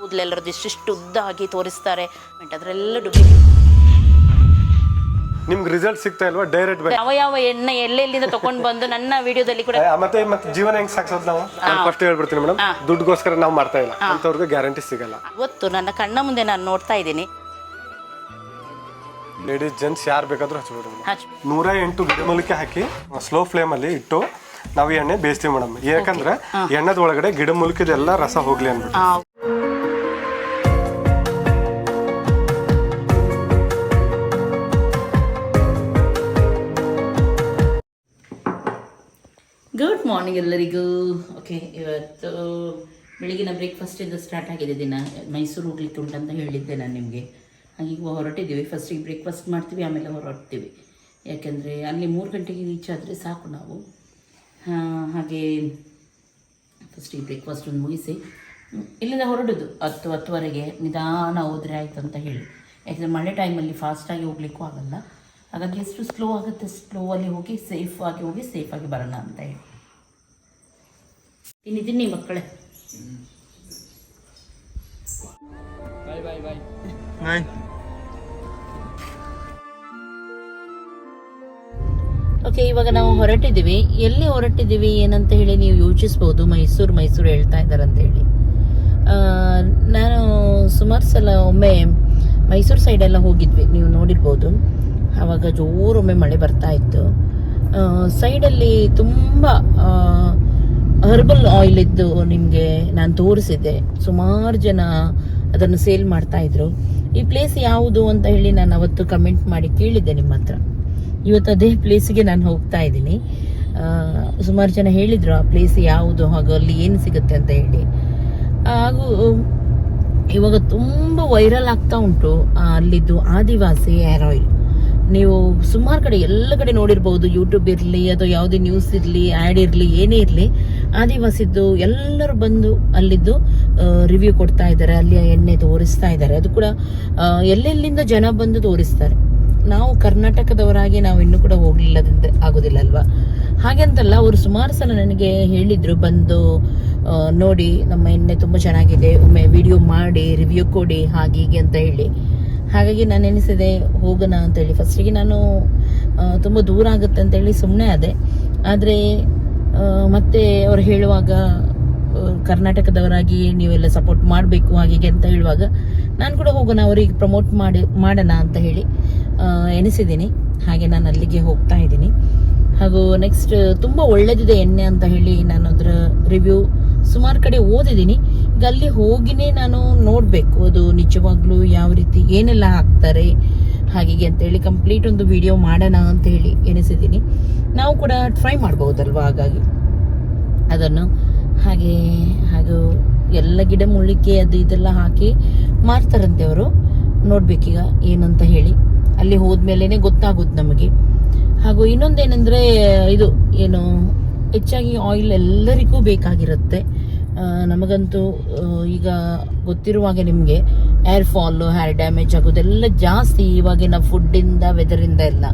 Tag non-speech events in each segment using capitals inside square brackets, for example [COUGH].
ಕೂದಲೆಲ್ಲರದ್ದು ಇಷ್ಟಿಷ್ಟು ಉದ್ದ ಆಗಿ ತೋರಿಸ್ತಾರೆ. ಬಟ್ ಅದರೆಲ್ಲ ಡುಪ್ಲಿಕೇಟ್ ನಿಮ್ಗೆ ರಿಸಲ್ಟ್ ಸಿಗ್ತಾ ಇಲ್ವಾ? ಡೈರೆಕ್ಟ್ ಯಾವ ಯಾವ ಎಣ್ಣೆ ಎಲ್ಲೆಲ್ಲಿಂದ ತಗೊಂಡು ಬಂದು ನನ್ನ ವಿಡಿಯೋದಲ್ಲಿ ಕೂಡ ಮತ್ತೆ ಮತ್ತೆ ಜೀವನ ಹೆಂಗ್ ಸಾಕ್ಸೋದು ನಾವು? ಫಸ್ಟ್ ಹೇಳ್ಬಿಡ್ತೀನಿ ಮೇಡಮ್ ದುಡ್ಡುಗೋಸ್ಕರ ನಾವು ಮಾಡ್ತಾ ಇಲ್ಲ. ಅಂತವ್ರಿಗೆ ಗ್ಯಾರಂಟಿ ಸಿಗಲ್ಲ. ಇವತ್ತು ನನ್ನ ಕಣ್ಣ ಮುಂದೆ ನಾನು ನೋಡ್ತಾ ಇದ್ದೀನಿ. ಲೇಡೀಸ್ ಜೆಂಟ್ಸ್ ಯಾರು ಬೇಕಾದ್ರೂ ಹಚ್ಬೋದು ಮೇಡಮ್ ಹಚ್ ನೂರ ಎಂಟು ಗಿಡಮೂಲಿಕೆ ಹಾಕಿ ಸ್ಲೋ ಫ್ಲೇಮ್ ಅಲ್ಲಿ ಇಟ್ಟು ನಾವು ಎಣ್ಣೆ ಬೇಯಿಸ್ತೀವಿ ಮೇಡಮ್ ಯಾಕಂದ್ರೆ ಎಣ್ಣೆದ ಒಳಗಡೆ ಗಿಡಮೂಲಿಕೆದೆಲ್ಲ ರಸ ಹೋಗ್ಲಿ ಅಂದ್ಬಿಟ್ಟು. ಮಾರ್ನಿಂಗ್ ಎಲ್ಲರಿಗೂ. ಓಕೆ ಇವತ್ತು ಬೆಳಗಿನ ಬ್ರೇಕ್ಫಾಸ್ಟಿಂದ ಸ್ಟಾರ್ಟ್ ಆಗಿದೆ ದಿನ. ಮೈಸೂರು ಹೋಗ್ಲಿಕ್ಕೆ ಉಂಟಂತ ಹೇಳಿದ್ದೆ ನಾನು ನಿಮಗೆ. ಹಾಗೆ ಹೊರಟಿದ್ದೀವಿ. ಫಸ್ಟಿಗೆ ಬ್ರೇಕ್ಫಾಸ್ಟ್ ಮಾಡ್ತೀವಿ, ಆಮೇಲೆ ಹೊರಡ್ತೀವಿ. ಯಾಕೆಂದರೆ ಅಲ್ಲಿ ಮೂರು ಗಂಟೆಗೆ ರೀಚ್ ಆದರೆ ಸಾಕು ನಾವು. ಹಾಗೆ ಫಸ್ಟಿಗೆ ಬ್ರೇಕ್ಫಾಸ್ಟ್ ಒಂದು ಮುಗಿಸಿ ಇಲ್ಲಿಂದ ಹೊರಡೋದು. ಹತ್ತು, ಹತ್ತುವರೆಗೆ ನಿಧಾನ ಹೋದರೆ ಆಯಿತು ಅಂತ ಹೇಳಿ. ಯಾಕೆಂದರೆ ಮಳೆ ಟೈಮಲ್ಲಿ ಫಾಸ್ಟಾಗಿ ಹೋಗ್ಲಿಕ್ಕೂ ಆಗಲ್ಲ. ಹಾಗಾಗಿ ಎಷ್ಟು ಸ್ಲೋ ಆಗುತ್ತೆ ಸ್ಲೋ ಅಲ್ಲಿ ಹೋಗಿ ಸೇಫ್ ಆಗಿ ಹೋಗಿ ಸೇಫಾಗಿ ಬರೋಣ ಅಂತ ಹೇಳಿ. ತಿನ್ನಿ ತಿನ್ನಿ ಮಕ್ಕಳೇ. ಓಕೆ ಇವಾಗ ನಾವು ಹೊರಟಿದ್ದೀವಿ. ಎಲ್ಲಿ ಹೊರಟಿದ್ದೀವಿ ಏನಂತ ಹೇಳಿ ನೀವು ಯೋಚಿಸ್ಬೋದು. ಮೈಸೂರು ಮೈಸೂರು ಹೇಳ್ತಾ ಇದ್ದಾರೆ ಅಂತ ಹೇಳಿ. ನಾನು ಸುಮಾರು ಸಲ ಒಮ್ಮೆ ಮೈಸೂರು ಸೈಡೆಲ್ಲ ಹೋಗಿದ್ವಿ. ನೀವು ನೋಡಿರ್ಬೋದು. ಆವಾಗ ಜೋರೊಮ್ಮೆ ಮಳೆ ಬರ್ತಾ ಇತ್ತು. ಸೈಡಲ್ಲಿ ತುಂಬ ಹರ್ಬಲ್ ಆಯಿಲ್ ಇದ್ದು ನಿಮಗೆ ನಾನು ತೋರಿಸಿದ್ದೆ. ಸುಮಾರು ಜನ ಅದನ್ನು ಸೇಲ್ ಮಾಡ್ತಾ ಇದ್ರು. ಈ ಪ್ಲೇಸ್ ಯಾವುದು ಅಂತ ಹೇಳಿ ನಾನು ಅವತ್ತು ಕಮೆಂಟ್ ಮಾಡಿ ಕೇಳಿದ್ದೆ ನಿಮ್ಮ ಹತ್ರ. ಇವತ್ತು ಅದೇ ಪ್ಲೇಸಿಗೆ ನಾನು ಹೋಗ್ತಾ ಇದ್ದೀನಿ. ಸುಮಾರು ಜನ ಹೇಳಿದ್ರು ಆ ಪ್ಲೇಸ್ ಯಾವುದು ಹಾಗೂ ಅಲ್ಲಿ ಏನು ಸಿಗುತ್ತೆ ಅಂತ ಹೇಳಿ. ಹಾಗೂ ಇವಾಗ ತುಂಬ ವೈರಲ್ ಆಗ್ತಾ ಉಂಟು. ಅಲ್ಲಿದ್ದು ಆದಿವಾಸಿ ಹೇರ್ ಆಯಿಲ್ ನೀವು ಸುಮಾರು ಕಡೆ ಎಲ್ಲ ಕಡೆ ನೋಡಿರ್ಬೋದು. ಯೂಟ್ಯೂಬ್ ಇರಲಿ ಅಥವಾ ಯಾವುದೇ ನ್ಯೂಸ್ ಇರಲಿ ಆ್ಯಡ್ ಇರಲಿ, ಏನೇ ಇರಲಿ. ಆದಿವಾಸಿದ್ದು ಎಲ್ಲರೂ ಬಂದು ಅಲ್ಲಿದ್ದು ರಿವ್ಯೂ ಕೊಡ್ತಾ ಇದ್ದಾರೆ ಅಲ್ಲಿಯ ಎಣ್ಣೆ ತೋರಿಸ್ತಾ ಇದ್ದಾರೆ. ಅದು ಕೂಡ ಎಲ್ಲೆಲ್ಲಿಂದ ಜನ ಬಂದು ತೋರಿಸ್ತಾರೆ. ನಾವು ಕರ್ನಾಟಕದವರಾಗಿ ನಾವು ಇನ್ನೂ ಕೂಡ ಹೋಗ್ಲಿಲ್ಲದಂತೆ ಆಗೋದಿಲ್ಲ ಅಲ್ವಾ ಹಾಗೆಂತಲ್ಲ ಅವರು ಸುಮಾರು ಸಲ ನನಗೆ ಹೇಳಿದ್ರು, ಬಂದು ನೋಡಿ, ನಮ್ಮ ಎಣ್ಣೆ ತುಂಬ ಚೆನ್ನಾಗಿದೆ, ಒಮ್ಮೆ ವಿಡಿಯೋ ಮಾಡಿ ರಿವ್ಯೂ ಕೊಡಿ, ಹಾಗೆ ಹೀಗೆ ಅಂತ ಹೇಳಿ. ಹಾಗಾಗಿ ನಾನು ಎನಿಸಿದೆ ಹೋಗೋಣ ಅಂತ ಹೇಳಿ. ಫಸ್ಟಿಗೆ ನಾನು ತುಂಬ ದೂರ ಆಗುತ್ತೆ ಅಂತ ಹೇಳಿ ಸುಮ್ಮನೆ ಅದೇ ಆದರೆ ಮತ್ತೆ ಅವ್ರು ಹೇಳುವಾಗ ಕರ್ನಾಟಕದವರಾಗಿ ನೀವೆಲ್ಲ ಸಪೋರ್ಟ್ ಮಾಡಬೇಕು ಹಾಗೆ ಅಂತ ಹೇಳುವಾಗ, ನಾನು ಕೂಡ ಹೋಗೋಣ, ಅವರಿಗೆ ಪ್ರಮೋಟ್ ಮಾಡಿ, ಮಾಡೋಣ ಅಂತ ಹೇಳಿ ಎನಿಸಿದ್ದೀನಿ ಹಾಗೆ ನಾನು ಅಲ್ಲಿಗೆ ಹೋಗ್ತಾ ಇದ್ದೀನಿ. ಹಾಗೂ ನೆಕ್ಸ್ಟ್ ತುಂಬ ಒಳ್ಳೆದಿದೆ ಎಣ್ಣೆ ಅಂತ ಹೇಳಿ ನಾನು ಅದರ ರಿವ್ಯೂ ಸುಮಾರು ಕಡೆ ಓದಿದ್ದೀನಿ. ಈಗ ಅಲ್ಲಿ ಹೋಗಿನೇ ನಾನು ನೋಡಬೇಕು, ಅದು ನಿಜವಾಗ್ಲೂ ಯಾವ ರೀತಿ, ಏನೆಲ್ಲ ಹಾಕ್ತಾರೆ ಹಾಗೆ ಅಂತೇಳಿ ಕಂಪ್ಲೀಟ್ ಒಂದು ವಿಡಿಯೋ ಮಾಡೋಣ ಅಂತ ಹೇಳಿ ಎನಿಸಿದ್ದೀನಿ ನಾವು ಕೂಡ ಟ್ರೈ ಮಾಡ್ಬೋದಲ್ವಾ ಹಾಗಾಗಿ. ಅದನ್ನು ಹಾಗೆ, ಹಾಗೂ ಎಲ್ಲ ಗಿಡ ಮುಳ್ಳಿಕೆ ಅದು ಇದೆಲ್ಲ ಹಾಕಿ ಮಾರ್ತಾರಂತೆ ಅವರು. ನೋಡ್ಬೇಕೀಗ ಏನಂತ ಹೇಳಿ. ಅಲ್ಲಿ ಹೋದ್ಮೇಲೆ ಗೊತ್ತಾಗುತ್ತೆ ನಮಗೆ. ಹಾಗೂ ಇನ್ನೊಂದೇನೆಂದರೆ ಇದು, ಏನು ಹೆಚ್ಚಾಗಿ ಆಯಿಲ್ ಎಲ್ಲರಿಗೂ ಬೇಕಾಗಿರುತ್ತೆ. ನಮಗಂತೂ ಈಗ ಗೊತ್ತಿರುವ ಹಾಗೆ ನಿಮಗೆ ಏರ್ ಫಾಲು ಹೇರ್ ಡ್ಯಾಮೇಜ್ ಆಗೋದೆಲ್ಲ ಜಾಸ್ತಿ ಇವಾಗಿನ ಫುಡ್ಡಿಂದ ವೆದರಿಂದ ಎಲ್ಲ.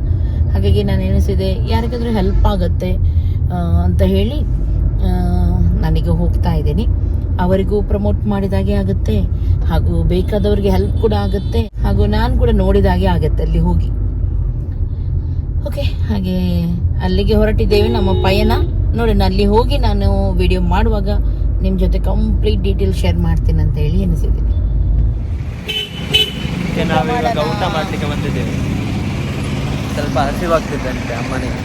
ಹಾಗಾಗಿ ನಾನು ಎನಿಸಿದೆ ಯಾರಿಗಾದರೂ ಹೆಲ್ಪ್ ಆಗುತ್ತೆ ಅಂತ ಹೇಳಿ ನನಗೆ ಹೋಗ್ತಾ ಇದ್ದೀನಿ. ಅವರಿಗೂ ಪ್ರಮೋಟ್ ಮಾಡಿದಾಗೆ ಆಗುತ್ತೆ, ಹಾಗೂ ಬೇಕಾದವರಿಗೆ ಹೆಲ್ಪ್ ಕೂಡ ಆಗುತ್ತೆ, ಹಾಗೂ ನಾನು ಕೂಡ ನೋಡಿದಾಗೆ ಆಗುತ್ತೆ ಅಲ್ಲಿ ಹೋಗಿ. ಓಕೆ ಹಾಗೆ ಅಲ್ಲಿಗೆ ಹೊರಟಿದ್ದೇವೆ ನಮ್ಮ ಪಯಣ. ನೋಡಿ, ನಾನು ಅಲ್ಲಿ ಹೋಗಿ ನಾನು ವಿಡಿಯೋ ಮಾಡುವಾಗ ನಿಮ್ಮ ಜೊತೆ ಕಂಪ್ಲೀಟ್ ಡೀಟೇಲ್ ಶೇರ್ ಮಾಡ್ತೀನಿ ಅಂತ ಹೇಳಿ ಅನಿಸಿದೆ ನಾವಿವಾಗ ಊಟ ಮಾಡ್ಲಿಕ್ಕೆ ಬಂದಿದ್ದೇವೆ. ಸ್ವಲ್ಪ ಹಸಿವಾಗ್ತಿದ್ದಂತೆ ಅಮ್ಮನಿಗೆ.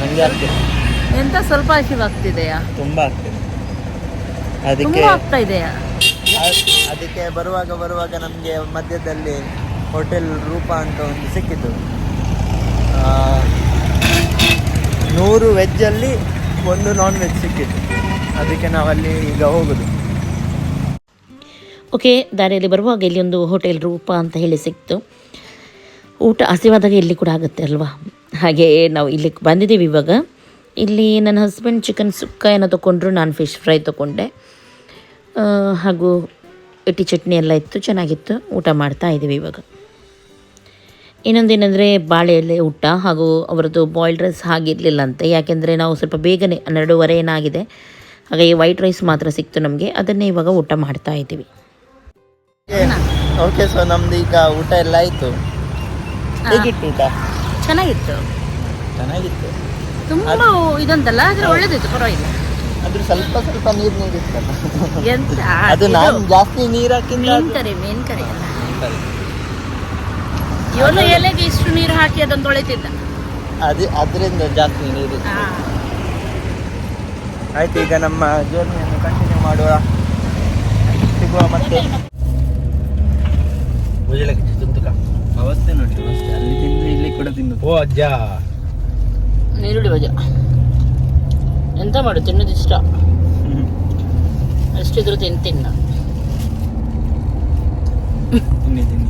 ನನಗೆ ಆಗ್ತಿದೆ. ಎಂತ ಸ್ವಲ್ಪ ಹಸಿವಾಗ್ತಿದೆಯಾ ತುಂಬಾ ಆಗ್ತಿದೆ. ಅದಕ್ಕೆ ತುಂಬಾ ಆಗ್ತಾ ಇದೆಯಾ? ಅದಕ್ಕೆ ಬರುವಾಗ ಬರುವಾಗ ನಮಗೆ ಮಧ್ಯದಲ್ಲಿ ಹೋಟೆಲ್ ರೂಪ ಅಂತ ಒಂದು ಸಿಕ್ಕಿತು. ಆ, ನೂರು ವೆಜ್ಜಲ್ಲಿ ಒಂದು ನಾನ್ ವೆಜ್ ಸಿಕ್ಕಿತ್ತು. ಅದಕ್ಕೆ ನಾವಲ್ಲಿ ಈಗ ಹೋಗುದು. ಓಕೆ ದಾರಿಯಲ್ಲಿ ಬರುವಾಗ ಇಲ್ಲಿ ಒಂದು ಹೋಟೆಲ್ ರೂಪ ಅಂತ ಹೇಳಿ ಸಿಕ್ತು. ಊಟ ಹಸಿವಾದಾಗ ಇಲ್ಲಿ ಕೂಡ ಆಗುತ್ತೆ ಅಲ್ವಾ? ಹಾಗೆ ನಾವು ಇಲ್ಲಿ ಬಂದಿದ್ದೀವಿ ಇವಾಗ. ಇಲ್ಲಿ ನನ್ನ ಹಸ್ಬೆಂಡ್ ಚಿಕನ್ ಸುಕ್ಕ ಏನೋ ತೊಗೊಂಡ್ರು ನಾನು ಫಿಶ್ ಫ್ರೈ ತೊಗೊಂಡೆ ಹಾಗೂ ಇಟ್ಟಿ ಚಟ್ನಿ ಎಲ್ಲ ಇತ್ತು, ಚೆನ್ನಾಗಿತ್ತು. ಊಟ ಮಾಡ್ತಾ ಇದ್ದೀವಿ ಇವಾಗ. ಇನ್ನೊಂದೇನೆಂದರೆ ಬಾಳೆ ಎಲೆ ಊಟ ಹಾಗೂ ಅವರದ್ದು ಬಾಯ್ಲ್ಡ್ ರೈಸ್ ಆಗಿರಲಿಲ್ಲ ಅಂತೆ ಯಾಕೆಂದರೆ ನಾವು ಸ್ವಲ್ಪ ಬೇಗನೆ ಹನ್ನೆರಡೂವರೆ ಏನಾಗಿದೆ ಹಾಗಾಗಿ ವೈಟ್ ರೈಸ್ ಮಾತ್ರ ಸಿಕ್ತು ನಮಗೆ. ಅದನ್ನೇ ಇವಾಗ ಊಟ ಮಾಡ್ತಾ ಇದ್ದೀವಿ. ಓಕೆ ಸೊ ನಮ್ದು ಈಗ ಊಟ ಎಲ್ಲ ಆಯಿತು. ಹೇಗಿತ್ತು ಊಟ? ಚೆನ್ನಾಗಿತ್ತು. ಚೆನ್ನಾಗಿತ್ತು. ತುಂಬಾ ಇದೊಂದಲ್ಲ ಆದರೆ ಒಳ್ಳೇದಿತ್ತು ಪರವಾಗಿಲ್ಲ. ಅದ್ರ ಸ್ವಲ್ಪ ಸ್ವಲ್ಪ ನೀರು ನೀರಿತ್ತಲ್ಲ ಅದು ನಾನು ಜಾಸ್ತಿ ನೀರು ಹಾಕಿ ಮೀನ್ ಕರಿ ಮೀನ್ ಕರಿ. ಇವನು ಎಲೆಗೆ ಇಷ್ಟು ನೀರು ಹಾಕಿ ಅದನ್ನು ತೊಳಿತಿದ್ದ. ಅದು ಅದರಿಂದ ಜಾಸ್ತಿ ನೀರು ಆಯ್ತು ಈಗ ನಮ್ಮ ಜರ್ನಿಯನ್ನು ಕಂಟಿನ್ಯೂ ಮಾಡುವ. ಸಿಗುವ ಮತ್ತೆ. ಅವಸ್ಥೆ ನೋಡಿ ಅವಸ್ಥೆ ಅಲ್ಲಿ ತಿಂದು ಇಲ್ಲಿ ಕೂಡ ತಿನ್ನು ಓ ಅಜ್ಜ. ನೀರುಳ್ಳಿ ಬಜ ಎಂತ ಮಾಡು ತಿನ್ನೋದು ಇಷ್ಟ. ಎಷ್ಟಿದ್ರು ತಿಂತೀನಿ ನಾನು ತಿನ್ನಿ ತಿನ್ನಿ.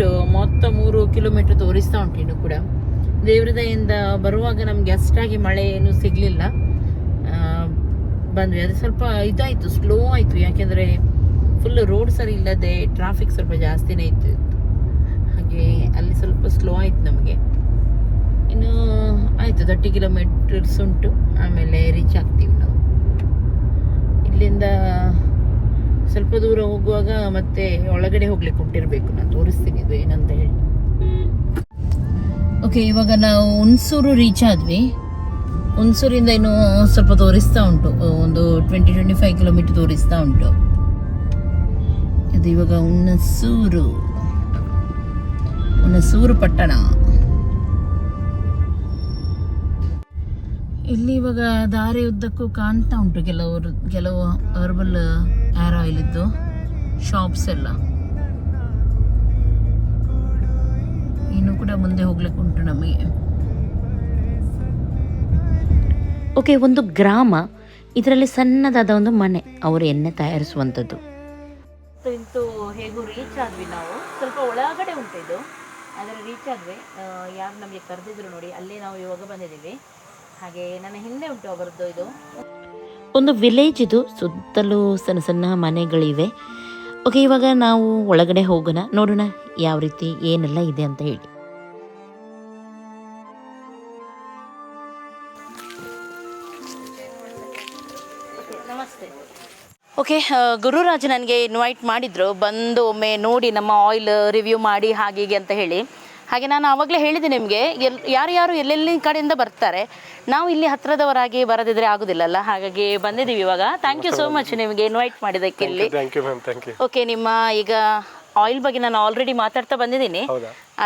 ಇನ್ನೆಷ್ಟು ಮೊತ್ತ ಮೂರು ಕಿಲೋಮೀಟರ್ ತೋರಿಸ್ತಾ ಉಂಟು ಇನ್ನು ಕೂಡ. ದೇವ್ರದಯಿಂದ ಬರುವಾಗ ನಮಗೆ ಅಷ್ಟಾಗಿ ಮಳೆ ಏನು ಸಿಗ್ಲಿಲ್ಲ ಬಂದ್ವಿ. ಅದು ಸ್ವಲ್ಪ ಇದಾಯಿತು ಸ್ಲೋ ಆಯ್ತು. ಯಾಕೆಂದ್ರೆ ಫುಲ್ ರೋಡ್ ಸರಿ ಇಲ್ಲದೆ ಟ್ರಾಫಿಕ್ ಸ್ವಲ್ಪ ಜಾಸ್ತಿನೇ ಇತ್ತು. ಹಾಗೆ ಅಲ್ಲಿ ಸ್ವಲ್ಪ ಸ್ಲೋ ಆಯ್ತು ನಮಗೆ. ಇನ್ನು ಆಯ್ತು ತರ್ಟಿ ಕಿಲೋಮೀಟರ್ಸ್ ಉಂಟು. ಆಮೇಲೆ ರೀಚ್ ಆಗ್ತೀವಿ ನಾವು. ಇಲ್ಲಿಂದ ಸ್ವಲ್ಪ ದೂರ ಹೋಗುವಾಗ ಮತ್ತೆ ಒಳಗಡೆ ಹೋಗ್ಲಿಕ್ಕೆ ಕೊಟ್ಟಿರಬೇಕು ನಾನು ತೋರಿಸ್ತೀನಿ, ಇದು ಏನಂತ ಹೇಳಿ. ಓಕೆ ಇವಾಗ ನಾವು ಹುಣ್ಸೂರು ರೀಚ್ ಆದ್ವಿ. ಹುಣ್ಸೂರಿಂದ ಇನ್ನು ಸ್ವಲ್ಪ ತೋರಿಸ್ತಾ ಉಂಟು. ಒಂದು ಟ್ವೆಂಟಿ ಟ್ವೆಂಟಿ ಫೈವ್ ಕಿಲೋಮೀಟರ್ ತೋರಿಸ್ತಾ ಉಂಟು. ಇದು ಇವಾಗ ಹುಣಸೂರು. ಹುಣಸೂರು ಪಟ್ಟಣ. ಇಲ್ಲಿ ಇವಾಗ ದಾರಿ ಉದ್ದಕ್ಕೂ ಕಾಣ್ತಾ ಉಂಟು ಕೆಲವರು ಕೆಲವು ಹರ್ಬಲ್ ಏರ್ ಆಯಿಲ್ ಇದ್ದು ಶಾಪ್ಸ್ ಎಲ್ಲ. ಇನ್ನು ಕೂಡ ಮುಂದೆ ಹೋಗ್ಲಿಕ್ಕೆ ಉಂಟು ನಮಗೆ. ಓಕೆ ಒಂದು ಗ್ರಾಮ ಇದರಲ್ಲಿ ಸಣ್ಣದಾದ ಒಂದು ಮನೆ ಅವರು ಎಣ್ಣೆ ತಯಾರಿಸುವಂಥದ್ದು. ಇಂತು ಹೇಗೂ ರೀಚ್ ಆದ್ವಿ ನಾವು. ಸ್ವಲ್ಪ ಒಳಗಡೆ ಉಂಟು ಇದು. ಆದರೆ ರೀಚ್ ಆದ್ವಿ. ಯಾರು ನಮಗೆ ಕರೆದಿದ್ರು ನೋಡಿ ಅಲ್ಲೇ ನಾವು ಇವಾಗ ಬಂದಿದ್ದೀವಿ. ಹಾಗೆ ನನ್ನ ಹಿಂದೆ ಉಂಟು ಅವರದ್ದು ಇದು. ಒಂದು ವಿಲೇಜ್ ಇದು ಸುತ್ತಲೂ ಸಣ್ಣ ಸಣ್ಣ ಮನೆಗಳಿವೆ. ಓಕೆ ಇವಾಗ ನಾವು ಒಳಗಡೆ ಹೋಗೋಣ. ನೋಡೋಣ ಯಾವ ರೀತಿ ಏನೆಲ್ಲ ಇದೆ ಅಂತ ಹೇಳಿ. ನಮಸ್ತೆ. ಓಕೆ ಗುರುರಾಜ್ ನನಗೆ ಇನ್ವೈಟ್ ಮಾಡಿದ್ರು. ಬಂದು ಒಮ್ಮೆ ನೋಡಿ ನಮ್ಮ ಆಯಿಲ್ ರಿವ್ಯೂ ಮಾಡಿ ಹಾಗೆ ಹೀಗೆ ಅಂತ ಹೇಳಿ. ಹಾಗೆ ನಾನು ಆವಾಗಲೇ ಹೇಳಿದೆ ನಿಮಗೆ ಎಲ್ ಯಾರ್ಯಾರು ಎಲ್ಲೆಲ್ಲಿ ಕಡೆಯಿಂದ ಬರ್ತಾರೆ ನಾವು ಇಲ್ಲಿ ಹತ್ರದವರಾಗಿ ಬರದಿದ್ರೆ ಆಗೋದಿಲ್ಲಲ್ಲ? ಹಾಗಾಗಿ ಬಂದಿದ್ದೀವಿ ಇವಾಗ. ಥ್ಯಾಂಕ್ ಯು ಸೋ ಮಚ್ ನಿಮಗೆ ಇನ್ವೈಟ್ ಮಾಡಿದ್ದಕ್ಕೆ ಇಲ್ಲಿ. Thank you ma'am thank you okay ನಿಮ್ಮ ಈಗ ಆಯಿಲ್ ಬಗ್ಗೆ ನಾನು ಆಲ್ರೆಡಿ ಮಾತಾಡ್ತಾ ಬಂದಿದ್ದೀನಿ.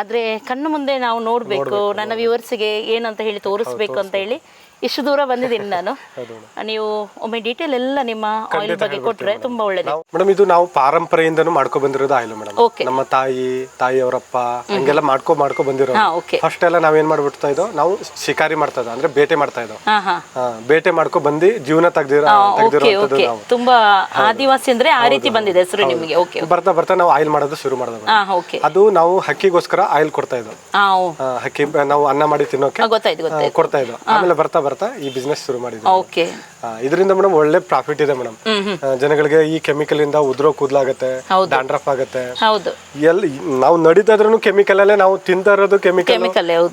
ಆದ್ರೆ ಕಣ್ಣು ಮುಂದೆ ನಾವು ನೋಡಬೇಕು ನನ್ನ ವ್ಯೂವರ್ಸ್ಗೆ ಏನಂತ ಹೇಳಿ ತೋರಿಸ್ಬೇಕು ಅಂತ ಹೇಳಿ. ಇಷ್ಟು ದೂರ ಬಂದಿದ್ದೀನಿ ನಾನು. ನೀವು ಒಮ್ಮೆ ಡೀಟೇಲ್ ಎಲ್ಲ ನಿಮ್ಮ ಆಯಿಲ್ ಬಗ್ಗೆ ಕೊಟ್ರೆ ತುಂಬಾ ಒಳ್ಳೇದು. ಮೇಡಮ್ ಇದು ನಾವು ಪಾರಂಪರೆಯಿಂದನೂ ಮಾಡ್ಕೊ ಬಂದಿರೋದು ಆಯಿಲ್ ಮೇಡಮ್. ನಮ್ಮ ತಾಯಿ ತಾಯಿ ಅವರಪ್ಪ ಹಂಗೆಲ್ಲ ಮಾಡ್ಕೊ ಮಾಡ್ಕೊ ಓಕೆ ಫಸ್ಟ್ ಎಲ್ಲ ನಾವೇನ್ ಮಾಡ್ಬಿಡ್ತಾ ಇದ್ದೋ ನಾವು ಶಿಕಾರಿ ಮಾಡ್ತಾ ಇದ್ದೋ ಅಂದ್ರೆ ಬೇಟೆ ಮಾಡ್ತಾ ಇದ್ದೋ. ಬೇಟೆ ಮಾಡ್ಕೊ ಬಂದು ಜೀವನ ತೆಗ್ದಿರೋ ತುಂಬಾ ಆದಿವಾಸಿ ಅಂದ್ರೆ ಆ ರೀತಿ ಬಂದಿದೆ ಹೆಸರು ನಿಮಗೆ. ಓಕೆ ಬರ್ತಾ ಬರ್ತಾ ನಾವು ಆಯಿಲ್ ಮಾಡೋದು ಶುರು ಮಾಡೋದು ಅದು ನಾವು ಹಕ್ಕಿಗೋಸ್ಕರ ಆಯಿಲ್ ಕೊಡ್ತಾ ಇದ್ದೋ. ಹಕ್ಕಿ ನಾವು ಅನ್ನ ಮಾಡಿ ತಿನ್ನೋಕೆ ಕೊಡ್ತಾ ಇದ್ದೋ. ಆಮೇಲೆ ಬರ್ತಾ ಬರ್ತಾ ಈ ಬಿಸ್ನೆಸ್ ಶುರು ಮಾಡಿದ್ವಿ ಓಕೆ ಇದರಿಂದ ಮೇಡಮ್ ಒಳ್ಳೆ ಪ್ರಾಫಿಟ್ ಇದೆ ಮೇಡಮ್ ಜನಗಳಿಗೆ ಈ ಕೆಮಿಕಲ್ ಇಂದ ಉದ್ರೋ ಕೂದಲಾಗತ್ತೆ. ಡ್ಯಾಂಡ್ರಫ್ ಆಗತ್ತೆ. ಎಲ್ಲಿ ನಾವು ನಡೀತಾದ್ರೂ ಕೆಮಿಕಲ್ ಅಲ್ಲೇ ನಾವು ತಿಂತಾ ಇರೋದು ಕೆಮಿಕಲ್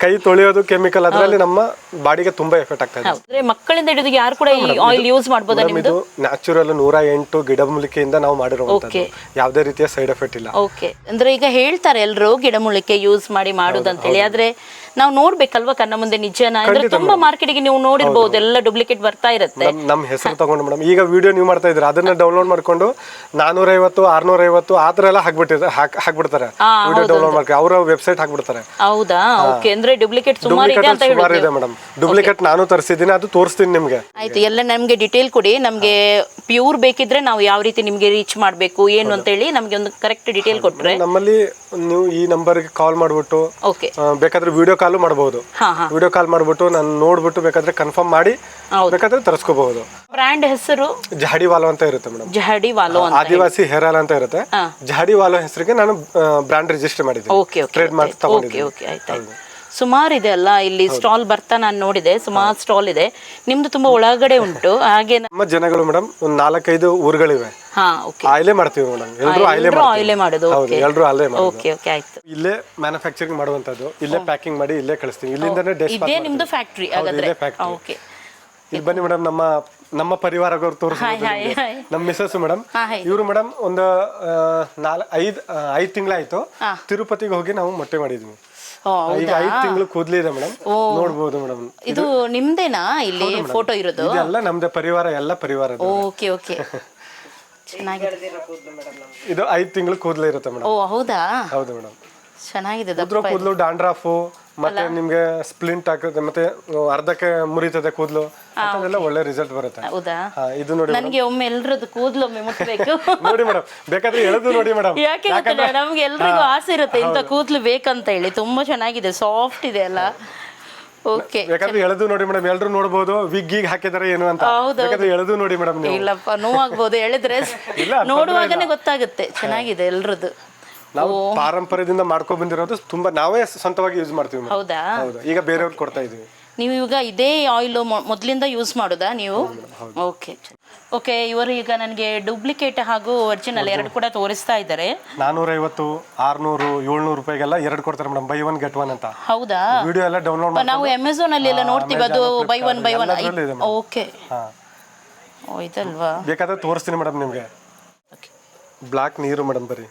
ಕೈ ತೊಳೆಯೋದು ಕೆಮಿಕಲ್ ಅದರಲ್ಲಿ ನಮ್ಮ ಬಾಡಿಗೆ ತುಂಬಾ ಎಫೆಕ್ಟ್ ಆಗ್ತಾ ಇದೆ. ಮಕ್ಕಳಿಂದ ಹಿಡಿದು ಯಾರು ಕೂಡ ಈ ಆಯಿಲ್ ಯೂಸ್ ಮಾಡಬಹುದು ಇದು ನ್ಯಾಚುರಲ್ ನೂರ ಎಂಟು ಗಿಡಮೂಲಿಕೆಯಿಂದ ನಾವು ಮಾಡಿರುವಂತದ್ದು ಯಾವುದೇ ರೀತಿಯ ಸೈಡ್ ಎಫೆಕ್ಟ್ ಇಲ್ಲ. ಓಕೆ ಅಂದ್ರೆ ಈಗ ಹೇಳ್ತಾರೆ ಎಲ್ಲರೂ ಗಿಡಮೂಲಿಕೆ ಯೂಸ್ ಮಾಡಿ ಮಾಡುದಂತೇಳಿ. ಆದ್ರೆ ನಾವು ನೋಡ್ಬೇಕಲ್ವಾ ಕಣ್ಣ ಮುಂದೆ ನಿಜನ? ಅಂದ್ರೆ ತುಂಬಾ ಮಾರ್ಕೆಟ್ಗೆ ನೀವು ನೋಡಿರ್ಬಹುದು ಎಲ್ಲ ಡೂಪ್ಲಿಕೇಟ್ ಬರ್ತಾ ಇರುತ್ತೆ. ನಮ್ ನಮ್ಮ ಹೆಸರು ತಗೊಂಡು ಮೇಡಮ್. ಈಗ ವಿಡಿಯೋ ನೀವು ಮಾಡ್ತಾ ಇದ್ರೆ ಅದನ್ನ ಡೌನ್ಲೋಡ್ ಮಾಡ್ಕೊಂಡು ನಾನೂರೈವತ್ತು ಆರ್ನೂರೈವತ್ತು ಆ ತರ ಎಲ್ಲ ಹಾಕ್ಬಿಟ್ಟಿದ್ರೆ ಹಾಕ್ ಹಾಕ್ಬಿಡ್ತಾರೆ. ವಿಡಿಯೋ ಡೌನ್ಲೋಡ್ ಮಾಡ್ಕೊಂಡು ಅವರ ವೆಬ್ಸೈಟ್ ಹಾಕ್ಬಿಡ್ತಾರೆ. ಹೌದಾ? ಓಕೆ ಅಂದ್ರೆ ಡೂಪ್ಲಿಕೇಟ್ ಸುಮಾರು ಇದೆ ಅಂತ ಸುಮಾರು ಹೇಳುದು ಇದೆ ಮೇಡಮ್. ಡೂಪ್ಲಿಕೇಟ್ ನಾನು ತರಿಸಿದ್ದೀನಿ ಅದು ತೋರಿಸ್ತೀನಿ ನಿಮ್ಗೆ. ಆಯ್ತು ಎಲ್ಲ ನಮಗೆ ಡಿಟೇಲ್ ಕೊಡಿ. ನಮ್ಗೆ ಪ್ಯೂರ್ ಬೇಕಿದ್ರೆ ನಾವು ಯಾವ ರೀತಿ ನಿಮ್ಗೆ ರೀಚ್ ಮಾಡ್ಬೇಕು ಏನು ಅಂತ ಹೇಳಿ ನಮಗೆ ಒಂದು ಕರೆಕ್ಟ್ ಡಿಟೇಲ್ ಕೊಟ್ರೆ. ನಮ್ಮಲ್ಲಿ ನೀವು ಈ ನಂಬರ್ಗೆ ಕಾಲ್ ಮಾಡ್ಬಿಟ್ಟು ಓಕೆ ಬೇಕಾದ್ರೆ ವಿಡಿಯೋ ಕಾಲು ಮಾಡಬಹುದು ವಿಡಿಯೋ ಕಾಲ್ ಮಾಡ್ಬಿಟ್ಟು ನಾನು ನೋಡ್ಬಿಟ್ಟು ಬೇಕಾದ್ರೆ ಕನ್ಫರ್ಮ್ ಮಾಡಿ ಬೇಕಾದ್ರೆ ತರಿಸ್ಕೋಬಹುದು. ಬ್ರ್ಯಾಂಡ್ ಹೆಸರು? ಜಾಡಿ ವಾಲೋ ಅಂತ ಇರುತ್ತೆ madam Jahadi Walo Adivasi hair oil ಅಂತ ಇರುತ್ತೆ. ಜಾಡಿ ಜಹಡಿ ವಾಲೋ ಹೆಸರಿಗೆ ನಾನು ಬ್ರ್ಯಾಂಡ್ ರಿಜಿಸ್ಟರ್ ಮಾಡಿದ್ದೀನಿ. ಟ್ರೇಡ್ ಮಾರ್ಕ್ ತಗೊಂಡಿದ್ದೀನಿ. ಸುಮಾರು ಇದೆ ಅಲ್ಲ ಇಲ್ಲಿ ಸ್ಟಾಲ್ ಬರ್ತಾ ನಾನು ನೋಡಿದೆ ಸುಮಾರು ಸ್ಟಾಲ್ ಇದೆ. ನಿಮ್ದು ತುಂಬಾ ಒಳಗಡೆ ಉಂಟು ಹಾಗೆ ನಮ್ಮ ಜನಗಳು ಮೇಡಮ್ ಒಂದ್ ನಾಲ್ಕೈದು ಊರುಗಳಿವೆ. ಆಯಿಲೇ ಮಾಡ್ತೀವಿ ಮೇಡಮ್ ಎಲ್ಲರೂ ಆಯಿಲೇ ಆಯಿಲೇ ಮಾಡೋದು ಹೌದು ಎಲ್ಲರೂ ಮಾಡೋದು. ಓಕೆ ಓಕೆ ಆಯ್ತು. ಇಲ್ಲೇ ಮ್ಯಾನುಫ್ಯಾಕ್ಚರಿಂಗ್ ಮಾಡುವಂತದ್ದು ಇಲ್ಲೇ ಪ್ಯಾಕಿಂಗ್ ಮಾಡಿ ಇಲ್ಲೇ ಕಳಿಸ್ತೀವಿ. ಇಲ್ಲಿಂದನೇ ಡೆಸ್ಟ್ ಇದೇ ನಿಮ್ದು ಫ್ಯಾಕ್ಟರಿ ಹಾಗಾದ್ರೆ. ಓಕೆ ಇಲ್ಲಿ ಬನ್ನಿ ಮೇಡಮ್ ನಮ್ಮ ನಮ್ಮ ಪರಿವಾರ ತೋರಿಸ್ಬೋದು ನಮ್ಮ ಮಿಸಸ್ ಮೇಡಮ್ ಇವರು ಮೇಡಮ್ ಒಂದು ನಾಲ್ ಐದ್ ಐದ್ ತಿಂಗಳಾಯ್ತು. ತಿರುಪತಿಗೆ ಹೋಗಿ ನಾವು ಮೊಟ್ಟೆ ಮಾಡಿದ್ವಿ. ಈಗ ಐದ್ ತಿಂಗಳು ಕೂದ್ಲಿದೆ ಮೇಡಮ್. ನೋಡ್ಬೋದು ಮೇಡಮ್. ಇದು ನಿಮ್ದೇನಾ ಇಲ್ಲಿ ಫೋಟೋ ಇರೋದು? ಇದೆಲ್ಲ ನಮ್ದೇ ಪರಿವಾರ ಎಲ್ಲ ಪರಿವಾರ ಓಕೆ ಓಕೆ. [LAUGHS] ಚೆನ್ನಾಗಿದೆ. ಇದು ಐದ್ ತಿಂಗಳು ಕೂದಲು ಇರುತ್ತೆ ಮೇಡಮ್. ಓ ಹೌದಾ? ಹೌದು ಮೇಡಮ್. ಚೆನ್ನಾಗಿದೆ ಕೂದಲು ಡಾಂಡ್ರಾಫು ಮತ್ತೆ ನಿಮ್ಗೆ ಸ್ಪ್ಲಿಂಟ್ ಆಗುತ್ತೆ ಮತ್ತೆ ಅರ್ಧಕ್ಕೆ ಮುರಿತದೆ ಕೂದಲು. ಅದೆಲ್ಲ ಒಳ್ಳೆ ರಿಸಲ್ಟ್ ಬರುತ್ತೆ. ಹೌದಾ? ಹಾ, ಇದು ನೋಡಿ ನನಗೆ ಒಮ್ಮೆ ಎಲ್ರದ್ದು ಕೂದಲು ಒಮ್ಮೆ ಮುಟ್ಬೇಕು. [LAUGHS] ನೋಡಿ ಮೇಡಮ್ ಬೇಕಾದ್ರೆ ಎಳೆದು ನೋಡಿ ಮೇಡಮ್ ಯಾಕೆ ಗೊತ್ತಿಲ್ಲ ನಮ್ಗೆ ಎಲ್ರಿಗೂ ಆಸೆ ಇರುತ್ತೆ ಇಂಥ ಕೂದಲು ಬೇಕಂತ ಹೇಳಿ. ತುಂಬಾ ಚೆನ್ನಾಗಿದೆ ಸಾಫ್ಟ್ ಇದೆ ಅಲ್ಲ. ಓಕೆ ಬೇಕಾದ್ರೆ ಎಳೆದು ನೋಡಿ ಮೇಡಮ್ ಎಲ್ರು ನೋಡ್ಬೋದು ವಿಗ್ ಗೀಗ್ ಹಾಕಿದಾರೆ ಏನು ಅಂತ. ಹೌದು. ಬೇಕಾದ್ರೆ ಎಳೆದು ನೋಡಿ ಮೇಡಮ್ ನೀವು. ಇಲ್ಲಪ್ಪ ನೋವಾಗ್ಬೋದು. ಹೇಳಿದ್ರೆ [LAUGHS] ಇಲ್ಲ, ನೋಡುವಾಗನೇ ಗೊತ್ತಾಗುತ್ತೆ. ಚೆನ್ನಾಗಿದೆ ಎಲ್ರದ್ದು. ನಾವು ಪಾರಂಪರ್ಯದಿಂದ ಮಾಡ್ಕೊ ಬಂದಿರೋದು ತುಂಬಾ ನಾವೇ ಸ್ವಂತವಾಗಿ ಯೂಸ್ ಮಾಡ್ತೀವಿ madam. ಹೌದಾ? ಹೌದು. ಈಗ ಬೇರೆಯವ್ರಿಗೆ ಕೊಡ್ತಾ ಇದೀವಿ. ನೀವು ಈಗ ಇದೇ ಆಯಿಲ್ ಮೊದಲಿಂದ ಯೂಸ್ ಮಾಡೋದಾ ನೀವು? ಓಕೆ ಓಕೆ ಇವರು ಈಗ ನನಗೆ ಡೂಪ್ಲಿಕೇಟ್ ಹಾಗೂ ಒರಿಜಿನಲ್ ಎರಡು ಕೂಡ ತೋರಿಸ್ತಾ ಇದ್ದಾರೆ. ನಾನೂರೈವತ್ತು ಆರ್ನೂರು ಏಳ್ನೂರು ರೂಪಾಯಿಗೆಲ್ಲ ಎರಡು ಕೊಡ್ತಾರೆ madam buy one get one ಅಂತ. ಹೌದಾ? ವಿಡಿಯೋ ಎಲ್ಲ ಡೌನ್ಲೋಡ್ ಮಾಡಿ ನಾವು ಅಮೆಝಾನ್ ಅಲ್ಲಿ ಎಲ್ಲ ನೋಡ್ತೀವಿ ಅದು ಬೈ ಒನ್ ಬೈ ಒನ್ ಎಲ್ಲದ್ರಲ್ಲೂ ಇದೆ ಓಕೆ ಹಾ. ಇದಲ್ವಾ? ಬೇಕಾದ್ರೆ ತೋರಿಸ್ತೀನಿ ಮೇಡಮ್ ನಿಮ್ಗೆ. Okay. ಬ್ಲಾಕ್ ನೀರು ಮೇಡಮ್ ಬರೀ.